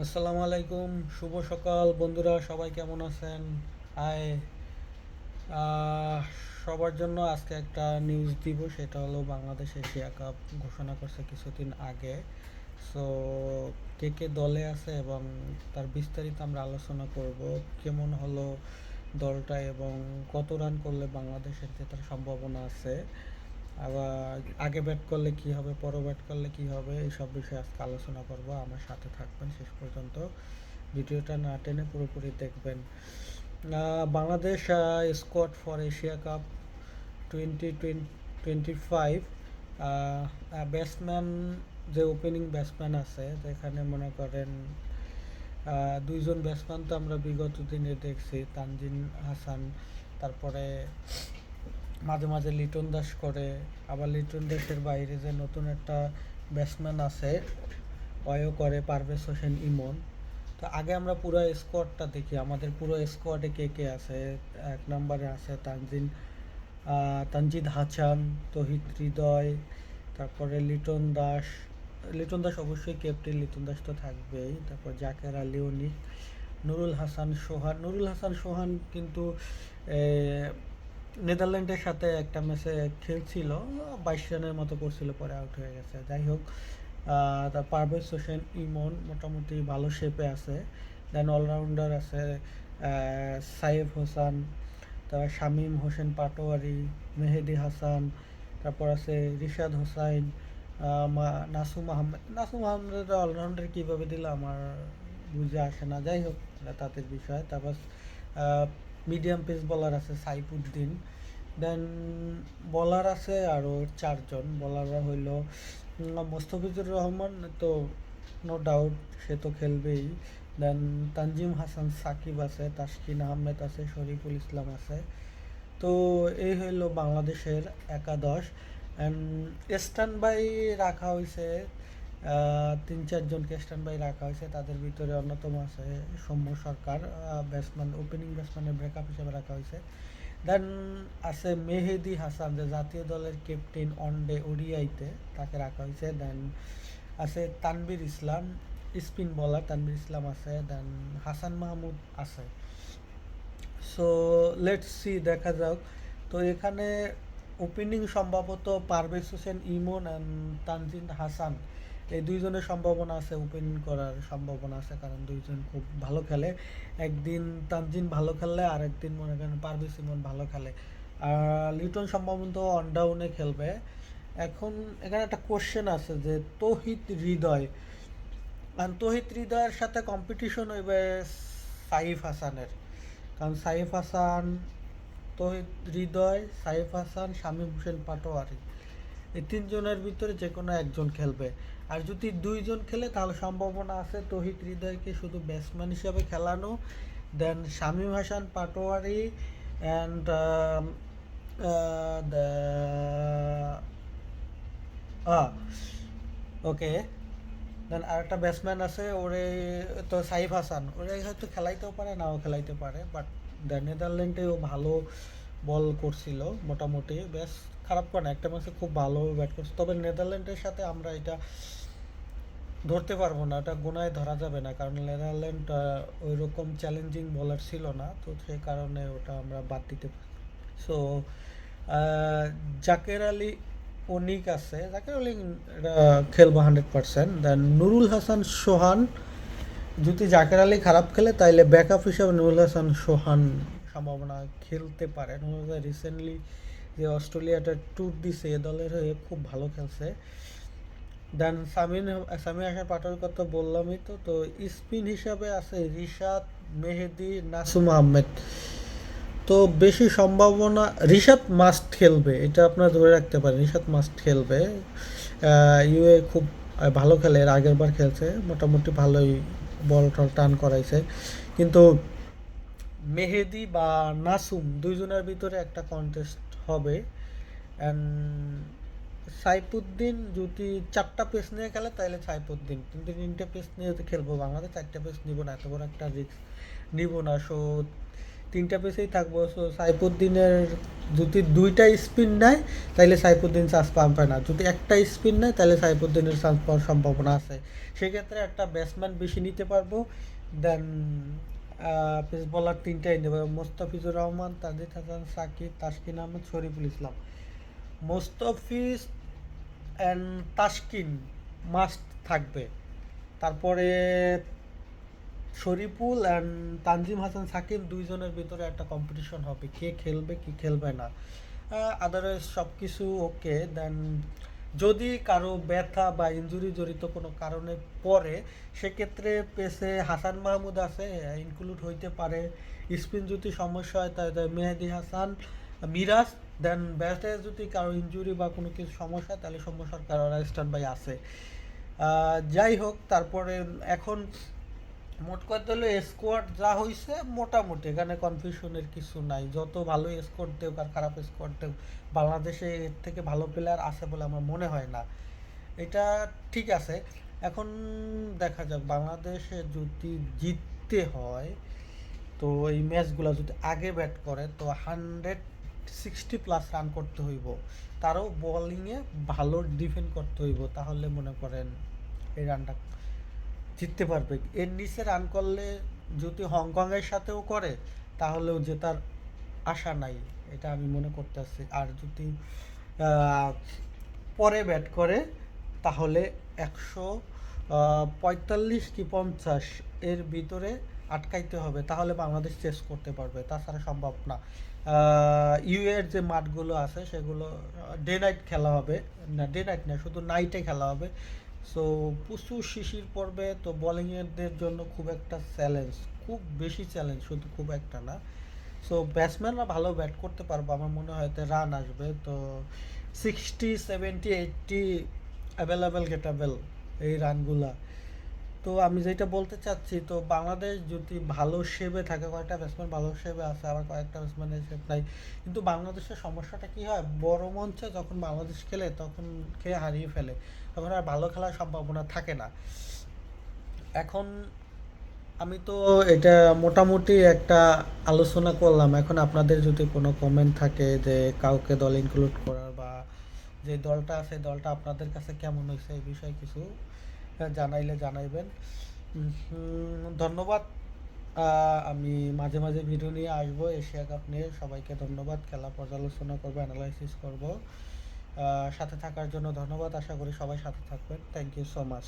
আসসালামু আলাইকুম, শুভ সকাল। বন্ধুরা, সবাই কেমন আছেন? হাই সবার জন্য আজকে একটা নিউজ দিব, সেটা হলো বাংলাদেশ এশিয়া কাপ ঘোষণা করছে কিছুদিন আগে। সো কে কে দলে আছে এবং তার বিস্তারিত আমরা আলোচনা করব, কেমন হলো দলটা এবং কত রান করলে বাংলাদেশের জেতার সম্ভাবনা আছে। আবার আগে ব্যাট করলে কি হবে, পরে ব্যাট করলে কি হবে এইসব বিষয়ে আজকে আলোচনা করব। আমার সাথে থাকবেন শেষ পর্যন্ত। ভিডিওটা না টেনে পুরোপুরি দেখবেন। Bangladesh squad for Asia cup twenty twenty five batsman যে ওপেনিং ব্যাটসম্যান আছে, যেখানে মনে করেন দুইজন ব্যাটসম্যান তো আমরা বিগত দিনে দেখছি, তানজিন হাসান, তারপরে মাঝে মাঝে লিটন দাস করে, আবার লিটন দাসের বাইরে যে নতুন একটা ব্যাটসম্যান আছে অয়ও করে পারভেজ হোসেন ইমন। তো আগে আমরা পুরো স্কোয়াডটা দেখি, আমাদের পুরো স্কোয়াডে কে কে আছে? এক নম্বরে আছে তানজিন তানজিদ হাসান তহিদ হৃদয়, তারপরে লিটন দাস। লিটন দাস অবশ্যই ক্যাপ্টেন লিটন দাস তো থাকবেই। তারপর জাকের আলী অনিক নুরুল হাসান সোহান, নুরুল হাসান সোহান কিন্তু নেদারল্যান্ডের সাথে একটা ম্যাচে খেলছিল, বাইশ রানের মতো করছিল, পরে আউট হয়ে গেছে। যাই হোক তার পারভেজ হোসেন, ইমন মোটামুটি ভালো শেপে আছে। দেন অলরাউন্ডার আছে সাইফ হোসেন, তারপর শামীম হোসেন পাটোয়ারি, মেহেদি হাসান, তারপর আছে রিশাদ হোসাইন নাসুম আহমেদ নাসুম আহমেদ অলরাউন্ডার কীভাবে দিল আমার বুঝে আসে না। যাই হোক, তাদের বিষয়। তারপর মিডিয়াম পেস বলার আছে সাইফুদ্দিন। দেন বলার আছে আরও চারজন। বলাররা হইল মোস্তাফিজুর রহমান, তো নো ডাউট সে তো খেলবেই। দেন তানজিম হাসান সাকিব আছে, তাসকিন আহমেদ আছে, শরীফুল ইসলাম আছে। তো এই হইল বাংলাদেশের একাদশ। অ্যান্ড স্ট্যান্ড বাই রাখা হয়েছে তিন চারজনকে স্ট্যান্ড বাই রাখা হয়েছে। তাদের ভিতরে অন্যতম আছে সৌম্য সরকার ব্যাটসম্যান ওপেনিং ব্যাটসম্যানের ব্রেকআপ হিসেবে রাখা হয়েছে। দেন আছে মেহেদি হাসান, যে জাতীয় দলের ক্যাপ্টেন ওয়ানডে ওডিআইতে তাকে রাখা হয়েছে। দেন আছে তানবির ইসলাম স্পিন বলার তানবির ইসলাম আছে। দেন হাসান মাহমুদ আছে। সো লেটস সি দেখা যাক। তো এখানে ওপেনিং সম্ভবত পারভেজ হোসেন, ইমন অ্যান্ড তানজিন হাসান। এই দুইজনের সম্ভাবনা আছে ওপেনিং করার সম্ভাবনা আছে, কারণ দুইজন খুব ভালো খেলে। একদিন তানজিন ভালো খেললে আর একদিন মনে করেন পারভেজ ইমন ভালো খেলে। আর লিটন সম্ভবত অন ডাউনে খেলবে। এখন এখানে একটা কোশ্চেন আছে যে তহিত হৃদয় আর তহিত হৃদয়ের সাথে কম্পিটিশন হইবে সাইফ হাসানের। কারণ সাইফ হাসান তহিদ হৃদয়, সাইফ হাসান, শামীম হোসেন, পাটোয়ারি। এই তিনজনের ভিতরে যে কোনো একজন খেলবে। আর যদি দুইজন খেলে, তাহলে সম্ভাবনা আছে তহিদ হৃদয়কে শুধু ব্যাটসম্যান হিসাবে খেলানো then Shamim Hasan, Patwari and okay then আরেকটা ব্যাটসম্যান আছে, ওরে তো সাইফ হাসান। ওরে হয়তো খেলাইতেও পারে, নাও খেলাইতে পারে বাট নেদারল্যান্ডেও ভালো বল করছিল, মোটামুটি। বেশ খারাপ করে না, একটা ম্যাচে খুব ভালো ব্যাট করছে। তবে নেদারল্যান্ডের সাথে আমরা এটা ধরতে পারব না, এটা গোনায় ধরা যাবে না, কারণ নেদারল্যান্ড ওই রকম চ্যালেঞ্জিং বলার ছিল না, তো সেই কারণে ওটা আমরা বাদ দিতে পারি। সো জাকের আলী অনিক আছে, জাকের আলী এটা খেলব hundred percent then Nurul Hasan Sohan, যদি জাকের আলী খারাপ খেলে, তাইলে ব্যাকআপ হিসাবে নুরুল হাসান সোহান সম্ভাবনা খেলতে পারে। নুরুল হাসান রিসেন্টলি যে অস্ট্রেলিয়াটা ট্যুর দিছে, এ দলের হয়ে খুব ভালো খেলছে। দেন সামিন সামিন হাসান পাটোয়ারির কথা বললামই তো তো স্পিন হিসাবে আছে রিশাদ, মেহেদি, নাসুম আহমেদ। তো বেশি সম্ভাবনা, রিশাদ মাস্ট খেলবে, এটা আপনারা ধরে রাখতে পারেন, রিশাদ মাস্ট খেলবে। ইউএ খুব ভালো খেলে, এর আগের বার খেলছে, মোটামুটি ভালোই বল টল টান করাইছে। কিন্তু মেহেদি বা নাসুম দুইজনের ভিতরে একটা কন্টেস্ট হবে। অ্যান্ড সাইফুদ্দিন যদি চারটা পেস নিয়ে খেলে তাহলে সাইফুদ্দিন। কিন্তু তিনটে পেস নিয়ে যদি খেলব বাংলাদেশ চারটা পেস নিব না, এত বড় একটা রিস্ক নিব না। সো তিনটা পেসেই থাকব। সো সাইফুদ্দিনের যদি দুইটা স্পিন নেয় তাহলে সাইফুদ্দিন চান্স পাবে না। যদি একটা স্পিন নেয় তাহলে সাইফুদ্দিনের চান্স পাওয়ার সম্ভাবনা আছে। সেক্ষেত্রে একটা ব্যাটসম্যান বেশি নিতে পারব। দেন পেস বলার তিনটাই নেবে। মোস্তাফিজুর রহমান তাজিদ হাসান, সাকিব, তাসকিন আহমেদ, শরীফুল ইসলাম। মোস্তাফিজ অ্যান্ড তাসকিন মাস্ট থাকবে। তারপরে শরীফুল অ্যান্ড তানজিম হাসান সাকিব দুইজনের ভিতরে একটা কম্পিটিশন হবে, কে খেলবে, কি খেলবে না। আদারওয়াইজ সব কিছু ওকে দেন যদি কারও ব্যথা বা ইনজুরি জড়িত কোনো কারণে পড়ে, সেক্ষেত্রে পেসে হাসান মাহমুদ আছে ইনক্লুড হইতে পারে। স্পিন যদি সমস্যা হয়, তাহলে মেহেদি হাসান, মিরাজ দেন ব্যাটে যদি কারও ইনজুরি বা কোনো কিছু সমস্যা, তাহলে সৌম্য সরকার ওরা স্ট্যান্ড বাই আছে যাই হোক, তারপরে এখন মোট কথা হলো স্কোয়াড যা হয়েছে মোটামুটি, এখানে কনফিউশনের কিছু নাই। যত ভালো স্কোর দেব আর খারাপ স্কোর দেব বাংলাদেশে এর থেকে ভালো প্লেয়ার আছে বলে আমার মনে হয় না। এটা ঠিক আছে। এখন দেখা যাক, বাংলাদেশে যদি জিততে হয়, তো এই ম্যাচগুলো যদি আগে ব্যাট করে, তো হান্ড্রেড সিক্সটি প্লাস রান করতে হইব। তারও বোলিংয়ে ভালো ডিফেন্ড করতে হইব, তাহলে মনে করেন এই রানটা জিততে পারবে। এর নিচে রান করলে যদি হংকংয়ের সাথেও করে, তাহলেও জেতার আশা নাই, এটা আমি মনে করতেছি। আর যদি পরে ব্যাট করে, তাহলে একশো পঁয়তাল্লিশ কি পঞ্চাশ এর ভিতরে আটকাইতে হবে, তাহলে বাংলাদেশ চেস করতে পারবে। তাছাড়া সম্ভব না। ইউ এর যে মাঠগুলো আছে, সেগুলো ডে নাইট খেলা হবে। না ডে নাইট না, শুধু নাইটে খেলা হবে। সো প্রচুর শিশির পড়বে। তো বোলিংয়েরদের জন্য খুব একটা চ্যালেঞ্জ খুব বেশি চ্যালেঞ্জ শুধু খুব একটা না। সো ব্যাটসম্যানরা ভালো ব্যাট করতে পারব। আমার মনে হয় রান আসবে। তো sixty seventy eighty available gettable এই রানগুলা তো আমি যেটা বলতে চাচ্ছি, তো বাংলাদেশ যদি ভালো শেপে থাকে, কয়েকটা ব্যাটসম্যান ভালো শেপে আছে, আবার কয়েকটা ব্যাটসম্যানের শেপ নাই, কিন্তু বাংলাদেশের সমস্যাটা কি হয়? বড় মঞ্চে যখন বাংলাদেশ খেলে, তখন খেয়ে হারিয়ে ফেলে, তখন আর ভালো খেলার সম্ভাবনা থাকে না। এখন আমি তো এটা মোটামুটি একটা আলোচনা করলাম। এখন আপনাদের যদি কোনো কমেন্ট থাকে যে কাউকে দল ইনক্লুড করার বা যে দলটা আছে, দলটা আপনাদের কাছে কেমন হয়েছে, এই বিষয়ে কিছু জানাইলে জানাইবেন। ধন্যবাদ। আমি মাঝে মাঝে ভিডিও নিয়ে আসব। এশিয়া কাপ নিয়ে সবাইকে ধন্যবাদ। খেলা পর্যালোচনা করব অ্যানালাইসিস করব। সাথে থাকার জন্য ধন্যবাদ। আশা করি সবাই সাথে থাকবেন। Thank you so much